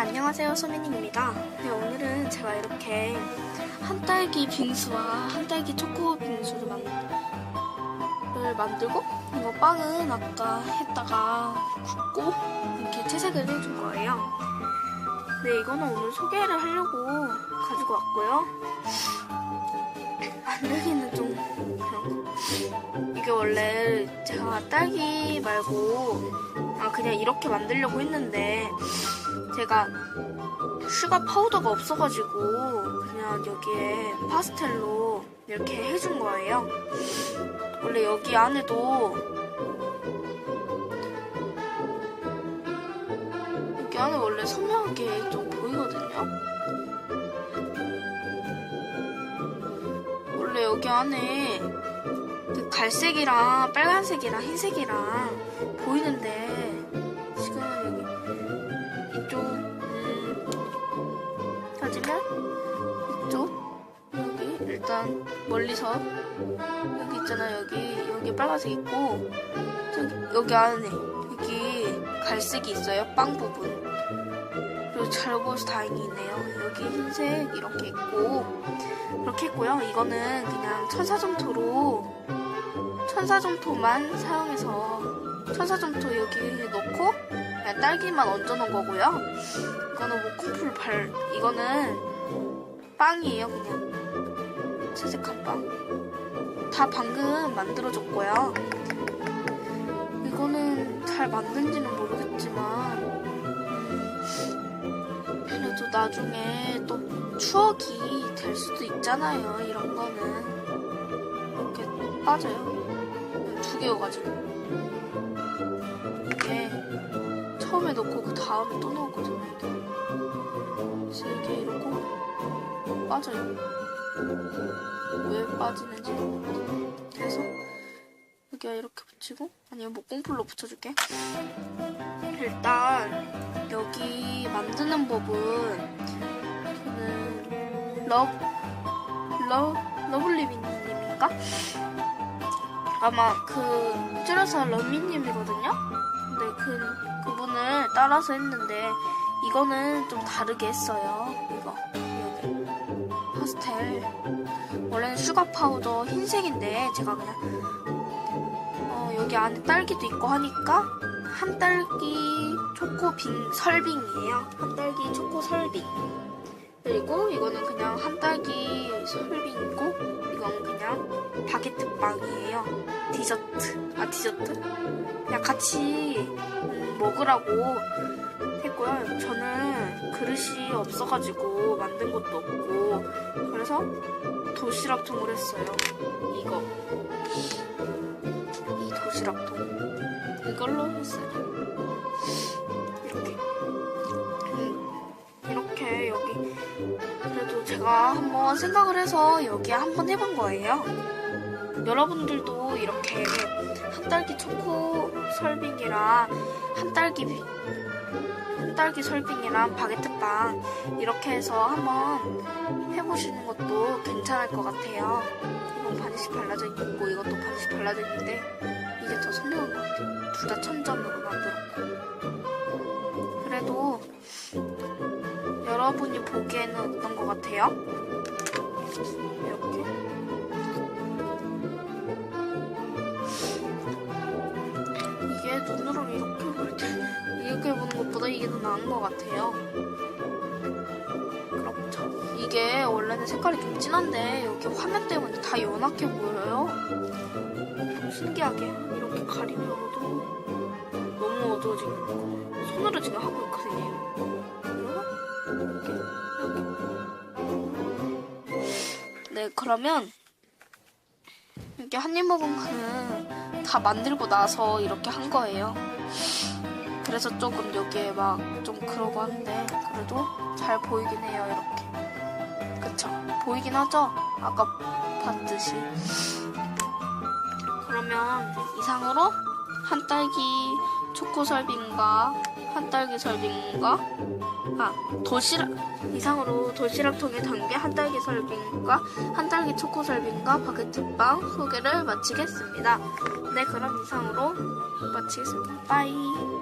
안녕하세요 소민입니다. 네, 오늘은 제가 이렇게 한 딸기 빙수와 한 딸기 초코 빙수를 만, 를 만들고 이거 빵은 아까 했다가 굽고 이렇게 채색을 해준 거예요. 네 이거는 오늘 소개를 하려고 가지고 왔고요. 만들기는 좀 그냥 이게 원래 제가 딸기 말고 아 그냥 이렇게 만들려고 했는데 제가 슈가 파우더가 없어가지고 그냥 여기에 파스텔로 이렇게 해준 거예요. 원래 여기 안에도 여기 안에 원래 선명하게 좀 보이거든요. 원래 여기 안에 그 갈색이랑 빨간색이랑 흰색이랑 보이는데 일단 멀리서 여기 있잖아 여기 여기 빨간색 있고 저기 여기 안에 여기 갈색이 있어요. 빵 부분. 그리고 잘 보여서 다행이네요. 여기 흰색 이렇게 있고 그렇게 했고요. 이거는 그냥 천사점토로 천사점토만 사용해서 천사점토 여기 넣고 그냥 딸기만 얹어 놓은 거고요. 이거는 뭐 콩풀 발 이거는 빵이에요 그냥 채색한 빵. 다 방금 만들어줬고요. 이거는 잘 만든지는 모르겠지만 음, 그래도 나중에 또 추억이 될 수도 있잖아요. 이런 거는 이렇게 빠져요. 두 개여가지고 이게 처음에 넣고 그 다음에 또 넣었거든요 이게 이게 이렇게 빠져요 왜 빠지는지 그래서 여기가 이렇게 붙이고 아니면 뭐 꽁풀로 붙여줄게 일단 여기 만드는 법은 저는 러, 러, 러블리미님인가? 아마 그 줄여서 러미님이거든요. 근데 그 그분을 따라서 했는데 이거는 좀 다르게 했어요. 이거 파스텔 원래는 슈가 파우더 흰색인데 제가 그냥 어, 여기 안에 딸기도 있고 하니까 한 딸기 초코 빙 설빙이에요. 한 딸기 초코 설빙. 그리고 이거는 그냥 한 딸기 설빙이고 이건 그냥 바게트 빵이에요. 디저트. 아 디저트? 그냥 같이 음, 먹으라고 했고요. 저는 그릇이 없어가지고 만든 것도 없고 그래서 도시락통을 했어요. 이거 이 도시락통 이걸로 했어요. 이렇게 음, 이렇게 여기 그래도 제가 한번 생각을 해서 여기에 한번 해본 거예요. 여러분들도 이렇게 한 딸기 초코 설빙이랑 한 딸기 한 딸기 설빙이랑 바게트 빵 이렇게 해서 한번 해보시는 것도 괜찮을 것 같아요. 이건 반씩 발라져 있고 이것도 반씩 발라져 있는데 이게 더 선명한 것 같아요. 둘 다 천점으로 만들었고 그래도 여러분이 보기에는 어떤 것 같아요? 이렇게 눈으로 이렇게 볼 때 이렇게 보는 것보다 이게 더 나은 것 같아요. 그렇죠. 이게 원래는 색깔이 좀 진한데 여기 화면 때문에 다 연하게 보여요. 신기하게 이렇게 가리면도 너무 어두워지는 거. 손으로 지금 하고 있거든요. 이렇게. 네 그러면 이렇게 한 입 먹은 거는 다 만들고 나서 이렇게 한 거예요. 그래서 조금 여기에 막 좀 그러고 하는데 그래도 잘 보이긴 해요 이렇게. 그쵸? 보이긴 하죠? 아까 봤듯이. 그러면 이상으로 한 딸기 초코 설빙과 한 딸기 설빙과 아 도시락 이상으로 도시락통에 담긴 한 딸기 설빙과 한 딸기 초코 설빙과 바게트빵 소개를 마치겠습니다. 네 그럼 이상으로 마치겠습니다. 빠이.